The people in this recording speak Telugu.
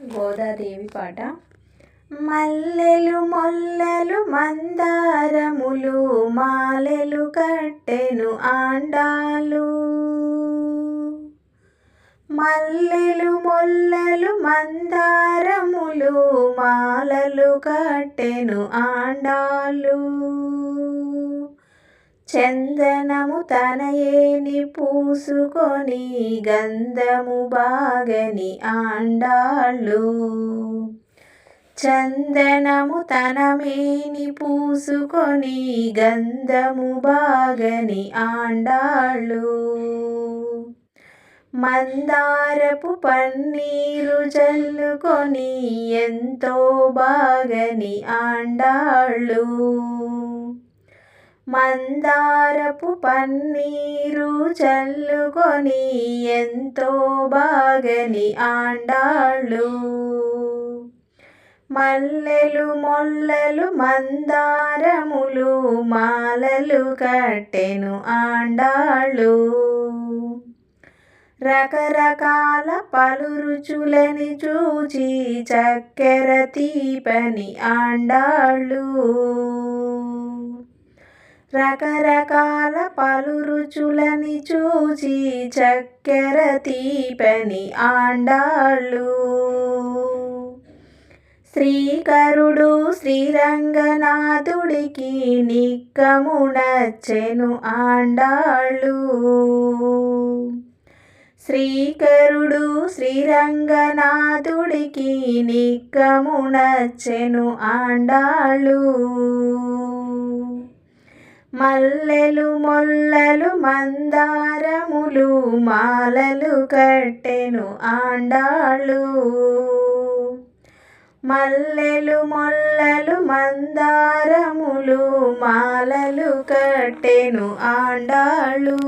గోదాదేవి పాట. మల్లెలు మొల్లలు మందారములు మాలెలు కట్టెను ఆండాలు. మల్లెలు మొల్లలు మందారములు మాలలు కట్టెను ఆండాలు. చందనము తనయేని పూసుకొని గంధము బాగని ఆండాళ్ళు. చందనము తనమేని పూసుకొని గంధము బాగని ఆండాళ్ళు. మందారపు పన్నీరు జల్లుకొని ఎంతో బాగని ఆండాళ్ళు. మందారపు పన్నీరు చల్లుకొని ఎంతో బాగని ఆండాళ్ళు. మల్లెలు మొల్లలు మందారములు మాలలు కట్టెను ఆండాళ్ళు. రకరకాల పలు రుచులని చూచి చక్కెర తీపని ఆండాళ్ళు. రకరకాల పలు రుచులని చూచి చక్కెర తీపని ఆండాళ్ళు. శ్రీకరుడు శ్రీరంగనాథుడికి నిక్కమునచ్చెను ఆండాళ్ళు. శ్రీకరుడు శ్రీరంగనాథుడికి నిక్కమునచ్చెను ఆండాళ్ళు. మల్లెలు మొల్లలు మందారములు మాలలు కట్టెను ఆండాళ్ళు. మల్లెలు మొల్లలు మందారములు మాలలు కట్టెను ఆండాళ్ళు.